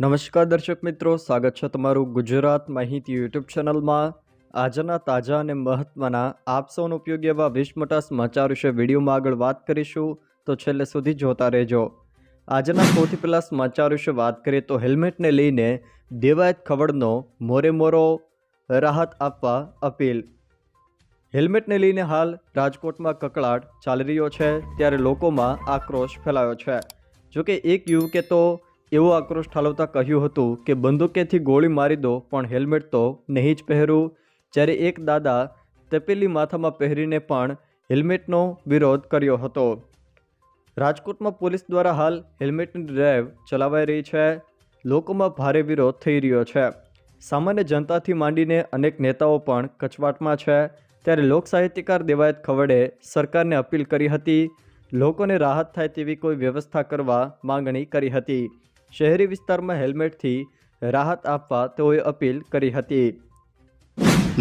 નમસ્કાર દર્શક મિત્રો, સ્વાગત છે તમારું ગુજરાત માહિતી યુટ્યુબ ચેનલમાં. આજના તાજા અને મહત્ત્વના આપ સૌનો ઉપયોગી એવા વીસ મોટા સમાચાર વિશે વિડીયોમાં આગળ વાત કરીશું, તો છેલ્લે સુધી જોતા રહેજો. આજના સૌથી પહેલાં સમાચાર વિશે વાત કરીએ તો હેલ્મેટને લઈને દેવાયત ખવડનો મોરે મોરો રાહત આપવા અપીલ. હેલ્મેટને લઈને હાલ રાજકોટમાં કકળાટ ચાલી રહ્યો છે, ત્યારે લોકોમાં આક્રોશ ફેલાયો છે. જોકે એક યુવકે તો એવો આક્રોશ ઠાલવતા કહ્યું હતું કે, બંદૂકેથી ગોળી મારી દો, પણ હેલ્મેટ તો નહીં જ પહેરું. જ્યારે એક દાદા તપેલી માથામાં પહેરીને પણ હેલ્મેટનો વિરોધ કર્યો હતો. રાજકોટમાં પોલીસ દ્વારા હાલ હેલ્મેટની ડ્રાઈવ ચલાવાઈ રહી છે. લોકોમાં ભારે વિરોધ થઈ રહ્યો છે. સામાન્ય જનતાથી માંડીને અનેક નેતાઓ પણ કચવાટમાં છે. ત્યારે લોકસાહિત્યકાર દેવાયત ખવડે સરકારને અપીલ કરી હતી, લોકોને રાહત થાય તેવી કોઈ વ્યવસ્થા કરવા માંગણી કરી હતી. શહેરી વિસ્તારમાં હેલ્મેટથી રાહત આપવા તેઓએ અપીલ કરી હતી.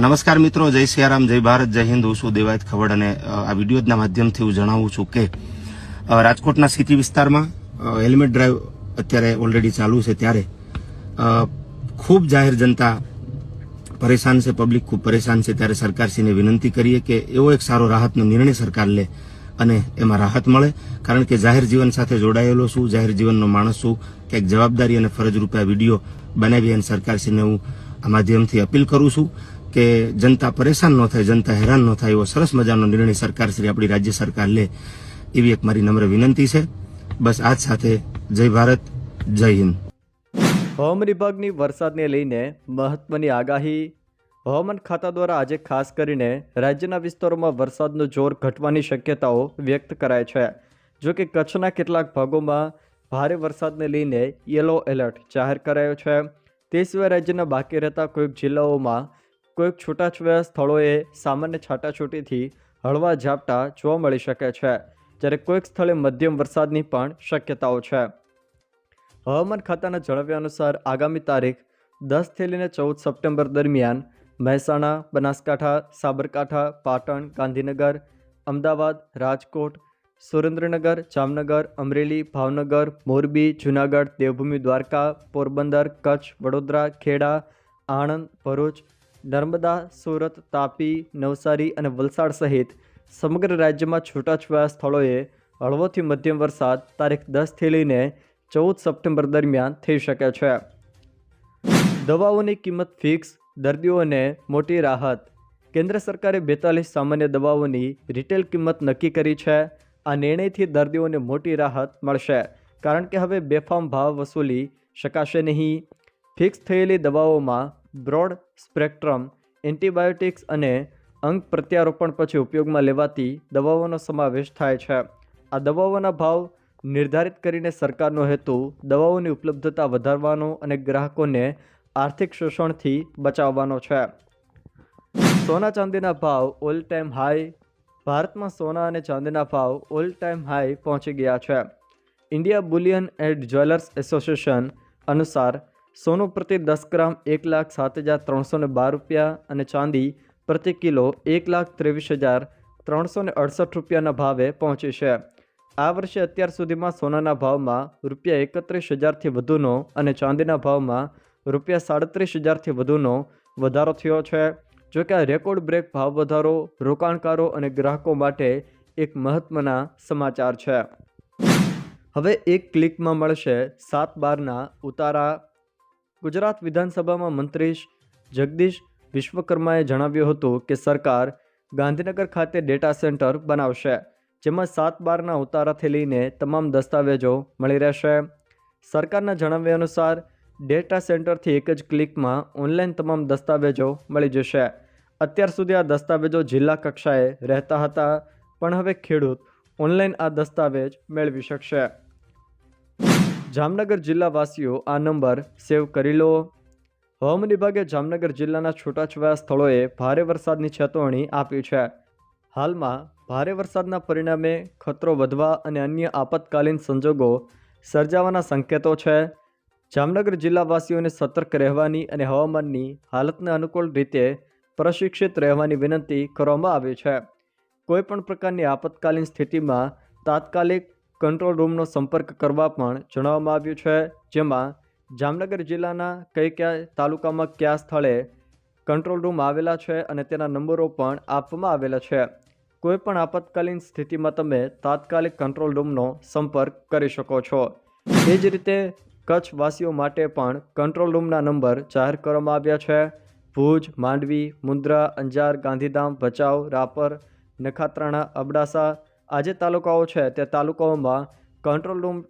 નમસ્કાર મિત્રો, જય સિયારામ, જય ભારત, જય હિન્દ. હું છું દેવાયત ખવડ અને આ વિડીયોના માધ્યમથી હું જણાવું છું કે રાજકોટના સિટી વિસ્તારમાં હેલ્મેટ ડ્રાઈવ અત્યારે ઓલરેડી ચાલુ છે ત્યારે ખૂબ જાહેર જનતા પરેશાન છે, પબ્લિક ખૂબ પરેશાન છે. ત્યારે સરકારશ્રીને વિનંતી કરીએ કે એવો એક સારો રાહતનો નિર્ણય સરકાર લે. અને એમાં રાહત મળે. કારણ કે જાહેર જીવન સાથે જોડાયેલો છું, જાહેર જીવનનો માણસ છું, ક્યાંક જવાબદારી અને ફરજ રૂપે આ વીડિયો બનાવી અને સરકારશ્રીને હું આ માધ્યમથી અપીલ કરું છું કે જનતા પરેશાન ન થાય, જનતા હેરાન ન થાય એવો સરસ મજાનો નિર્ણય સરકારશ્રી, આપણી રાજ્ય સરકાર લે એવી એક મારી નમ્ર વિનંતી છે. બસ આજ સાથે જય ભારત, જય હિન્દ. હોમ વિભાગની વરસાદને લઈને મહત્વની આગાહી હવામાન ખાતા દ્વારા આજે ખાસ કરીને રાજ્યના વિસ્તારોમાં વરસાદનું જોર ઘટવાની શક્યતાઓ વ્યક્ત કરાય છે. જો કે કચ્છના કેટલાક ભાગોમાં ભારે વરસાદને લઈને યલો એલર્ટ જાહેર કરાયો છે. તે સિવાય રાજ્યના બાકી રહેતા કોઈક જિલ્લાઓમાં કોઈક છૂટાછવાયા સ્થળોએ સામાન્ય છાટાછૂટીથી હળવા ઝાપટા જોવા મળી શકે છે, જ્યારે કોઈક સ્થળે મધ્યમ વરસાદની પણ શક્યતાઓ છે. હવામાન ખાતાના જણાવ્યા અનુસાર આગામી તારીખ દસથી લઈને ચૌદ સપ્ટેમ્બર દરમિયાન મહેસાણા, બનાસકાંઠા, સાબરકાંઠા, પાટણ, ગાંધીનગર, અમદાવાદ, રાજકોટ, સુરેન્દ્રનગર, જામનગર, અમરેલી, ભાવનગર, મોરબી, જૂનાગઢ, દેવભૂમિ, દ્વારકા, પોરબંદર, કચ્છ, વડોદરા, ખેડા, આણંદ, ભરૂચ, નર્મદા, સુરત, તાપી, નવસારી અને વલસાડ સહિત સમગ્ર રાજ્યમાં છૂટાછવાયા સ્થળોએ હળવોથી મધ્યમ વરસાદ તારીખ દસથી લઈને ચૌદ સપ્ટેમ્બર દરમિયાન થઈ શકે છે. દવાઓની કિંમત ફિક્સ દર્દીઓને મોટી રાહત. કેન્દ્ર સરકારે બેતાલીસ સામાન્ય દવાઓની રિટેલ કિંમત નક્કી કરી છે. આ નિર્ણયથી દર્દીઓને મોટી રાહત મળશે. કારણ કે હવે બેફામ ભાવ વસૂલી શકાશે નહીં. ફિક્સ થયેલી દવાઓમાં બ્રોડ સ્પેક્ટ્રમ, એન્ટીબાયોટિક્સ અને અંગ પ્રત્યારોપણ પછી ઉપયોગમાં લેવાતી દવાઓનો સમાવેશ થાય છે. આ દવાઓના ભાવ નિર્ધારિત કરીને સરકારનો હેતુ દવાઓની ઉપલબ્ધતા વધારવાનો અને ગ્રાહકોને આર્થિક શોષણથી બચાવવાનો છે. સોના ચાંદીના ભાવ ઓલ ટાઈમ હાઈ, ભારતમાં સોના અને ચાંદીના ભાવ ઓલ ટાઈમ હાઈ પહોંચી ગયા છે. India bullion and jewellers association અનુસાર સોનું પ્રતિ દસ ગ્રામ એક લાખ સાત હજાર ત્રણસો ને બાર રૂપિયા અને ચાંદી પ્રતિ કિલો એક લાખ ત્રેવીસ હજાર ત્રણસો ને અડસઠ રૂપિયાના ભાવે પહોંચી છે. આ વર્ષે અત્યાર સુધીમાં સોનાના ભાવમાં રૂપિયા એકત્રીસ હજારથી વધુનો અને ચાંદીના ભાવમાં રૂપિયા સાડત્રીસ હજારથી વધુનો વધારો થયો છે. જો કે આ રેકોર્ડ બ્રેક ભાવ વધારો, રોકાણકારો અને ગ્રાહકો માટે એક મહત્ત્વના સમાચાર છે. હવે એક ક્લિકમાં મળશે સાત બારના ઉતારા. ગુજરાત વિધાનસભામાં મંત્રી જગદીશ વિશ્વકર્માએ જણાવ્યું હતું કે સરકાર ગાંધીનગર ખાતે ડેટા સેન્ટર બનાવશે, જેમાં સાત બારના ઉતારાથી લઈને તમામ દસ્તાવેજો મળી રહેશે. સરકારના જણાવ્યા અનુસાર ડેટા સેન્ટરથી એક જ ક્લિકમાં ઓનલાઈન તમામ દસ્તાવેજો મળી જશે. અત્યાર સુધી આ દસ્તાવેજો જિલ્લા કક્ષાએ રહેતા હતા, પણ હવે ખેડૂત ઓનલાઈન આ દસ્તાવેજ મેળવી શકશે. જામનગર જિલ્લાવાસીઓ આ નંબર સેવ કરી લો. હવામાન વિભાગે જામનગર જિલ્લાના છૂટાછવાયા સ્થળોએ ભારે વરસાદની ચેતવણી આપી છે. હાલમાં ભારે વરસાદના પરિણામે ખતરો વધવા અને અન્ય આપતકાલીન સંજોગો સર્જાવાના સંકેતો છે. જામનગર જિલ્લાવાસીઓને સતર્ક રહેવાની અને હવામાનની હાલતને અનુકૂળ રીતે પ્રશિક્ષિત રહેવાની વિનંતી કરવામાં આવી છે. કોઈપણ પ્રકારની આપતકાલીન સ્થિતિમાં તાત્કાલિક કંટ્રોલ રૂમનો સંપર્ક કરવા પણ જણાવવામાં આવ્યું છે, જેમાં જામનગર જિલ્લાના કઈ કયા તાલુકામાં કયા સ્થળે કંટ્રોલ રૂમ આવેલા છે અને તેના નંબરો પણ આપવામાં આવેલા છે. કોઈપણ આપતકાલીન સ્થિતિમાં તમે તાત્કાલિક કંટ્રોલ રૂમનો સંપર્ક કરી શકો છો. એ જ રીતે કચ્છ વાસીઓ માટે પણ કંટ્રોલ રૂમના નંબર જાહેર કરવામાં આવ્યા છે. ભુજ, માંડવી, મુન્દ્રા, અંજાર, ગાંધીધામ, ભચાઉ, રાપર, નખાત્રાણા, અબડાસા આ જે તાલુકાઓ છે તે તાલુકાઓમાં કંટ્રોલ રૂમ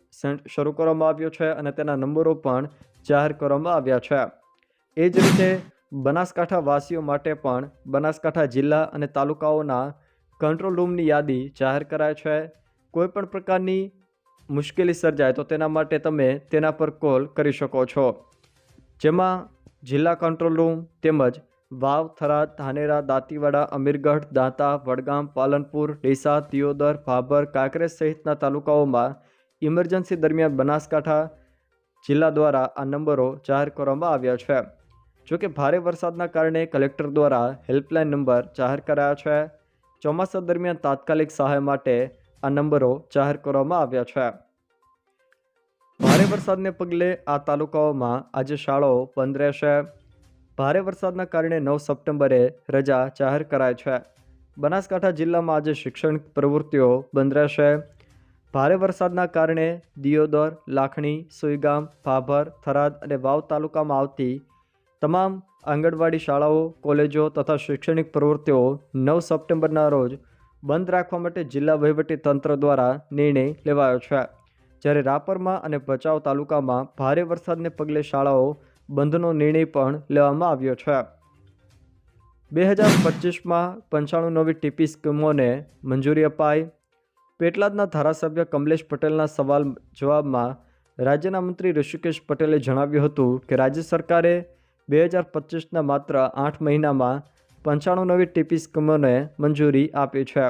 શરૂ કરવામાં આવ્યો છે અને તેના નંબરો પણ જાહેર કરવામાં આવ્યા છે. એ જ રીતે બનાસકાંઠા વાસીઓ માટે પણ બનાસકાંઠા જિલ્લા અને તાલુકાઓના કંટ્રોલ રૂમની યાદી જાહેર કરાય છે. કોઈપણ પ્રકારની મુશ્કેલી સર્જાય તો તેના માટે તમે તેના પર કોલ કરી શકો છો. જેમાં જિલ્લા કંટ્રોલ રૂમ તેમજ વાવ, થરાદ, ધાનેરા, દાંતીવાડા, અમીરગઢ, દાંતા, વડગામ, પાલનપુર, ડીસા, દિયોદર, ભાભર, કાંકરેજ સહિતના તાલુકાઓમાં ઇમરજન્સી દરમિયાન બનાસકાંઠા જિલ્લા દ્વારા આ નંબરો જાહેર કરવામાં આવ્યા છે. જોકે ભારે વરસાદના કારણે કલેક્ટર દ્વારા હેલ્પલાઇન નંબર જાહેર કરાયા છે. ચોમાસા દરમિયાન તાત્કાલિક સહાય માટે આ નંબરો જાહેર કરવામાં આવ્યા છે. ભારે વરસાદને પગલે આ તાલુકાઓમાં આજે શાળાઓ બંધ રહેશે. ભારે વરસાદના કારણે નવ સપ્ટેમ્બરે રજા જાહેર કરાય છે. બનાસકાંઠા જિલ્લામાં આજે શૈક્ષણિક પ્રવૃત્તિઓ બંધ રહેશે. ભારે વરસાદના કારણે દિયોદર, લાખણી, સુઈગામ, ભાભર, થરાદ અને વાવ તાલુકામાં આવતી તમામ આંગણવાડી શાળાઓ, કોલેજો તથા શૈક્ષણિક પ્રવૃત્તિઓ નવ સપ્ટેમ્બરના રોજ બંધ રાખવા માટે જિલ્લા વહીવટી તંત્ર દ્વારા નિર્ણય લેવાયો છે. જ્યારે રાપરમાં અને ભચાઉ તાલુકામાં ભારે વરસાદને પગલે શાળાઓ બંધનો નિર્ણય પણ લેવામાં આવ્યો છે. બે હજાર પચીસમાં પંચાણું નવી ટીપી સ્કીમોને મંજૂરી અપાઈ. પેટલાદના ધારાસભ્ય કમલેશ પટેલના સવાલ જવાબમાં રાજ્યના મંત્રી ઋષિકેશ પટેલે જણાવ્યું હતું કે રાજ્ય સરકારે બે હજાર પચીસના માત્ર આઠ મહિનામાં પંચાણું નવી ટીપી સ્કીમોને મંજૂરી આપી છે.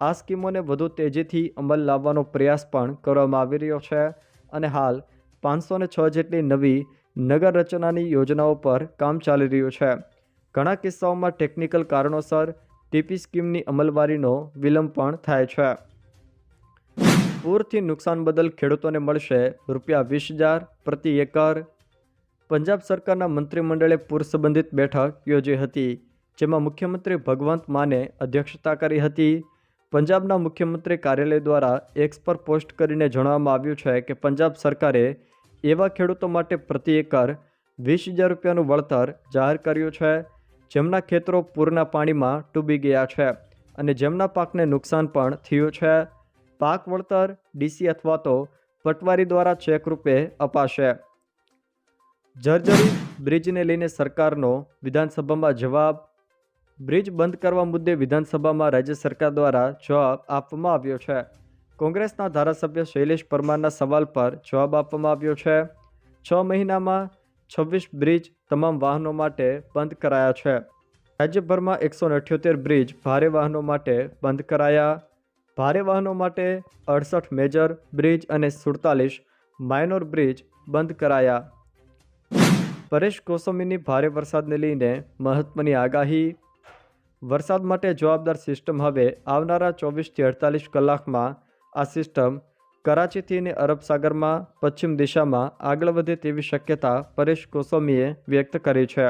આ સ્કીમોને વધુ તેજીથી અમલ લાવવાનો પ્રયાસ પણ કરવામાં આવી રહ્યો છે અને હાલ પાંચસો છ જેટલી નવી નગર રચનાની યોજનાઓ પર કામ ચાલી રહ્યું છે. ઘણા કિસ્સાઓમાં ટેકનિકલ કારણોસર ટીપી સ્કીમની અમલવારીનો વિલંબ પણ થાય છે. પૂરથી નુકસાન બદલ ખેડૂતોને મળશે રૂપિયા વીસ હજાર પ્રતિ એકર. પંજાબ સરકારના મંત્રીમંડળે પૂર સંબંધિત બેઠક યોજી હતી. જેમાં મુખ્યમંત્રી ભગવંત માને અધ્યક્ષતા કરી હતી. પંજાબના મુખ્યમંત્રી કાર્યાલય દ્વારા એક્સ પર પોસ્ટ કરીને જણાવવામાં આવ્યું છે કે પંજાબ સરકારે એવા ખેડૂતો માટે પ્રતિ એકર વીસ હજાર રૂપિયાનું વળતર જાહેર કર્યું છે, જેમના ખેતરો પૂરના પાણીમાં ડૂબી ગયા છે અને જેમના પાકને નુકસાન પણ થયું છે. પાક વળતર, ડીસી અથવા તો પટવારી દ્વારા ચેક રૂપે અપાશે. જર્જરિત બ્રિજને લઈને સરકારનો વિધાનસભામાં જવાબ બ્રિજ બંધ કરવા મુદ્દે વિધાનસભામાં રાજ્ય સરકાર દ્વારા જવાબ આપવામાં આવ્યો છે. કોંગ્રેસના ધારાસભ્ય શૈલેષ પરમારના સવાલ પર જવાબ આપવામાં આવ્યો છે. છ મહિનામાં છવ્વીસ બ્રિજ તમામ વાહનો માટે બંધ કરાયા છે. રાજ્યભરમાં એકસો અઠ્યોતેર બ્રિજ ભારે વાહનો માટે બંધ કરાયા. ભારે વાહનો માટે અડસઠ મેજર બ્રિજ અને સુડતાલીસ માઇનોર બ્રિજ બંધ કરાયા. પરેશ ગોસ્વામીની ભારે વરસાદને લઈને મહત્વની આગાહી વરસાદ માટે જવાબદાર સિસ્ટમ હવે આવનારા ચોવીસથી અડતાલીસ કલાકમાં આ સિસ્ટમ કરાચીથી અને અરબ સાગરમાં પશ્ચિમ દિશામાં આગળ વધે તેવી શક્યતા પરેશ ગોસ્વામીએ વ્યક્ત કરી છે.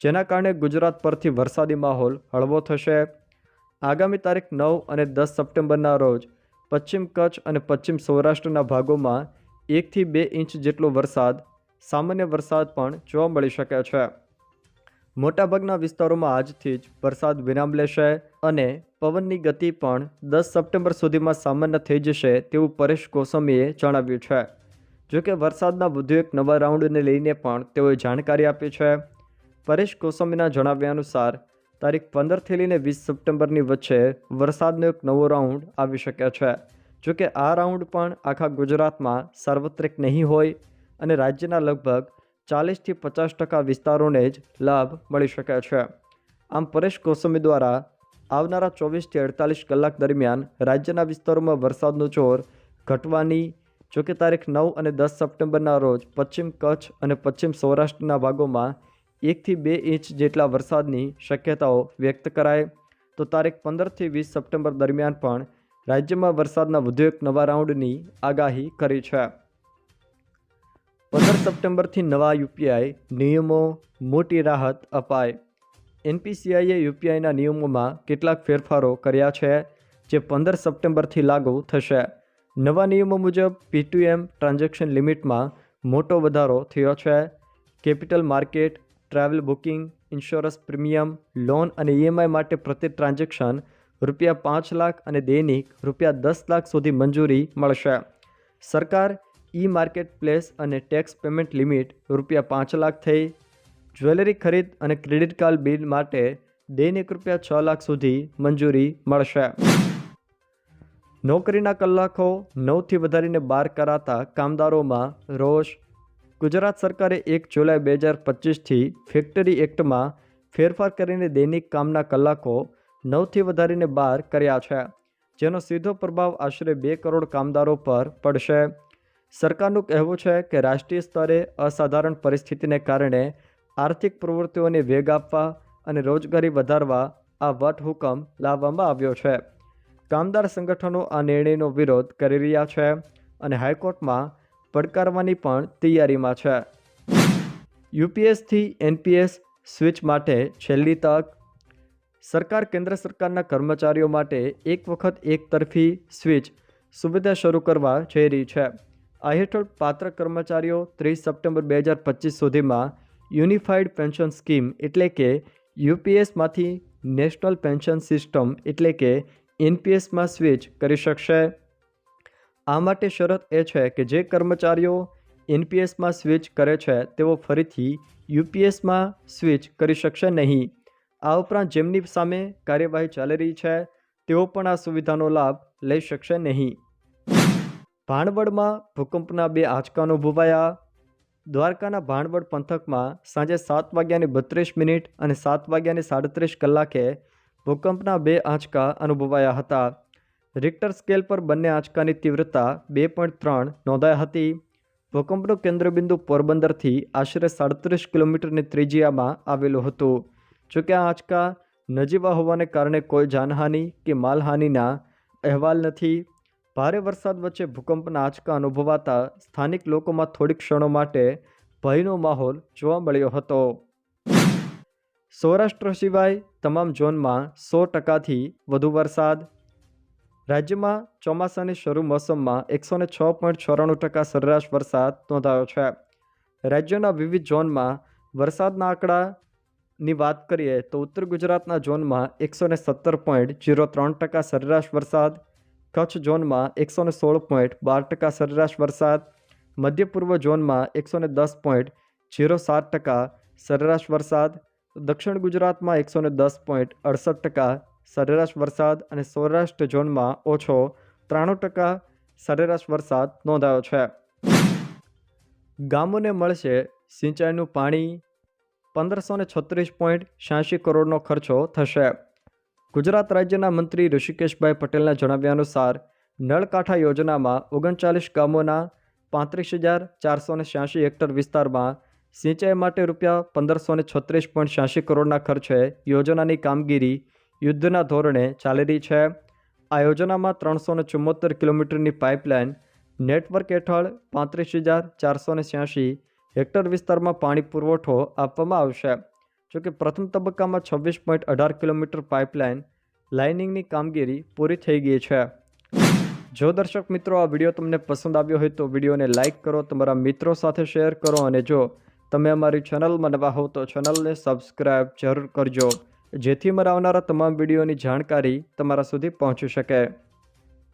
જેના કારણે ગુજરાત પરથી વરસાદી માહોલ હળવો થશે. આગામી તારીખ નવ અને દસ સપ્ટેમ્બરના રોજ પશ્ચિમ કચ્છ અને પશ્ચિમ સૌરાષ્ટ્રના ભાગોમાં એકથી બે ઇંચ જેટલો વરસાદ, સામાન્ય વરસાદ પણ જોવા મળી શકે છે. મોટાભાગના વિસ્તારોમાં આજથી જ વરસાદ વિરામ લેશે અને પવનની ગતિ પણ દસ સપ્ટેમ્બર સુધીમાં સામાન્ય થઈ જશે તેવું પરેશ ગોસ્વામીએ જણાવ્યું છે. જોકે વરસાદના વધુ એક નવા રાઉન્ડને લઈને પણ તેઓએ જાણકારી આપી છે. પરેશ ગોસ્વામીના જણાવ્યા અનુસાર, તારીખ પંદરથી લઈને વીસ સપ્ટેમ્બરની વચ્ચે વરસાદનો એક નવો રાઉન્ડ આવી શકે છે. જોકે આ રાઉન્ડ પણ આખા ગુજરાતમાં સાર્વત્રિક નહીં હોય અને રાજ્યના લગભગ ચાલીસથી પચાસ ટકા વિસ્તારોને જ લાભ મળી શકે છે. આમ પરેશ ગોસ્વામી દ્વારા આવનારા ચોવીસથી અડતાલીસ કલાક દરમિયાન રાજ્યના વિસ્તારોમાં વરસાદનું જોર ઘટવાની, જોકે તારીખ નવ અને દસ સપ્ટેમ્બરના રોજ પશ્ચિમ કચ્છ અને પશ્ચિમ સૌરાષ્ટ્રના ભાગોમાં એકથી બે ઇંચ જેટલા વરસાદની શક્યતાઓ વ્યક્ત કરાય તો તારીખ પંદરથી વીસ સપ્ટેમ્બર દરમિયાન પણ રાજ્યમાં વરસાદના વધુ એક નવા રાઉન્ડની આગાહી કરી છે. પંદર સપ્ટેમ્બરથી નવા યુપીઆઈ નિયમો, મોટી રાહત અપાય. એનપીસીઆઈએ યુપીઆઈના નિયમોમાં કેટલાક ફેરફારો કર્યા છે, જે પંદર સપ્ટેમ્બરથી લાગુ થશે. નવા નિયમો મુજબ પીટીએમ ટ્રાન્ઝેક્શન લિમિટમાં મોટો વધારો થયો છે. Capital market, travel booking, insurance premium, loan અને ઈએમઆઈ માટે પ્રતિ ટ્રાન્ઝેક્શન રૂપિયા પાંચ લાખ અને દૈનિક રૂપિયા દસ લાખ સુધી મંજૂરી મળશે. સરકાર ઈ માર્કેટ પ્લેસ અને ટેક્સ પેમેન્ટ લિમિટ રૂપિયા પાંચ લાખ થઈ. જ્વેલરી ખરીદ અને ક્રેડિટ કાર્ડ બિલ માટે દૈનિક રૂપિયા છ લાખ સુધી મંજૂરી મળશે. નોકરીના કલાકો નવથી વધારીને બાર કરાતા કામદારોમાં રોષ. ગુજરાત સરકારે એક જુલાઈ બે હજાર પચીસથી ફેક્ટરી એક્ટમાં ફેરફાર કરીને દૈનિક કામના કલાકો નવથી વધારીને બાર કર્યા છે, જેનો સીધો પ્રભાવ આશરે બે કરોડ કામદારો પર પડશે. સરકારનું કહેવું છે કે રાષ્ટ્રીય સ્તરે અસાધારણ પરિસ્થિતિને કારણે આર્થિક પ્રવૃત્તિઓને વેગ આપવા અને રોજગારી વધારવા આ વટહુકમ લાવવામાં આવ્યો છે. કામદાર સંગઠનો આ નિર્ણયનો વિરોધ કરી રહ્યા છે અને હાઈકોર્ટમાં પડકારવાની પણ તૈયારીમાં છે. યુપીએસથી એનપીએસ સ્વિચ માટે છેલ્લી તક. સરકાર કેન્દ્ર સરકારના કર્મચારીઓ માટે એક વખત એક તરફી સ્વિચ સુવિધા શરૂ કરવા જઈ રહી છે. આ હેઠળ પાત્ર કર્મચારીઓ ત્રીસ સપ્ટેમ્બર બે હજાર પચીસ સુધીમાં યુનિફાઈડ પેન્શન સ્કીમ એટલે કે યુપીએસમાંથી નેશનલ પેન્શન સિસ્ટમ એટલે કે એનપીએસમાં સ્વિચ કરી શકશે. આ માટે શરત એ છે કે જે કર્મચારીઓ એનપીએસમાં સ્વિચ કરે છે, તેઓ ફરીથી યુપીએસમાં સ્વિચ કરી શકશે નહીં. આ ઉપરાંત જેમની સામે કાર્યવાહી ચાલી રહી છે, તેઓ પણ આ સુવિધાનો લાભ લઈ શકશે નહીં. ભાણવડમાં ભૂકંપના બે આંચકા અનુભવાયા દ્વારકાના ભાણવડ પંથકમાં સાંજે સાત વાગ્યાની બત્રીસ મિનિટ અને સાત વાગ્યાની સાડત્રીસ કલાકે ભૂકંપના બે આંચકા અનુભવાયા હતા. રિક્ટર સ્કેલ પર બંને આંચકાની તીવ્રતા બે પોઈન્ટ ત્રણ નોંધાઈ હતી. ભૂકંપનું કેન્દ્રબિંદુ પોરબંદરથી આશરે સાડત્રીસ કિલોમીટરની ત્રિજ્યામાં આવેલું હતું. જોકે આ આંચકા નજીવા હોવાને કારણે કોઈ જાનહાનિ કે માલહાનિના અહેવાલ નથી. ભારે વરસાદ વચ્ચે ભૂકંપના આંચકા અનુભવાતા સ્થાનિક લોકોમાં થોડીક ક્ષણો માટે ભયનો માહોલ જોવા મળ્યો હતો. સૌરાષ્ટ્ર સિવાય તમામ ઝોનમાં સો ટકાથી વધુ વરસાદ. રાજ્યમાં ચોમાસાની શરૂ મોસમમાં એકસો ને છ પોઈન્ટ ચોરાણું ટકા સરેરાશ વરસાદ નોંધાયો છે. રાજ્યના વિવિધ ઝોનમાં વરસાદના આંકડાની વાત કરીએ તો ઉત્તર ગુજરાતના ઝોનમાં એકસો ને સત્તર પોઈન્ટ જીરો ત્રણ ટકા સરેરાશ વરસાદ કચ્છ ઝોનમાં એકસો ને સોળ પોઈન્ટ બાર ટકા સરેરાશ વરસાદ. મધ્ય પૂર્વ ઝોનમાં એકસો ને દસ પોઈન્ટ જીરો સાત ટકા સરેરાશ વરસાદ. દક્ષિણ ગુજરાતમાં એકસો ને દસ પોઈન્ટ અડસઠ ટકા સરેરાશ વરસાદ અને સૌરાષ્ટ્ર ઝોનમાં ઓછો ત્રાણું ટકા સરેરાશ વરસાદ નોંધાયો છે. ગામોને મળશે સિંચાઈનું પાણી. પંદરસો ને છત્રીસ પોઈન્ટ છ્યાસી કરોડનો ખર્ચો થશે. ગુજરાત રાજ્યના મંત્રી ઋષિકેશભાઈ પટેલના જણાવ્યા અનુસાર, નળકાંઠા યોજનામાં ઓગણચાલીસ ગામોના પાંત્રીસ હજાર ચારસો ને છ્યાસી હેક્ટર વિસ્તારમાં સિંચાઈ માટે રૂપિયા પંદરસો ને છત્રીસ પોઈન્ટ છ્યાસી કરોડના ખર્ચે યોજનાની કામગીરી યુદ્ધના ધોરણે ચાલી રહી છે. આ યોજનામાં ત્રણસો ને ચુમ્મોતેર કિલોમીટરની પાઇપલાઇન, નેટવર્ક હેઠળ પાંત્રીસ હજાર ચારસો ને છ્યાસી હેક્ટર વિસ્તારમાં પાણી પુરવઠો આપવામાં આવશે. જોકે પ્રથમ તબક્કામાં છવ્વીસ પોઈન્ટ અઢાર કિલોમીટર પાઇપલાઇન લાઇનિંગની કામગીરી પૂરી થઈ ગઈ છે. જો દર્શક મિત્રો, આ વીડિયો તમને પસંદ આવ્યો હોય તો વિડીયોને લાઇક કરો, તમારા મિત્રો સાથે શેર કરો અને જો તમે અમારી ચેનલમાં નવા હો તો ચેનલને સબસ્ક્રાઈબ જરૂર કરજો, જેથી મારા આવનારા તમામ વિડીયોની જાણકારી તમારા સુધી પહોંચી શકે.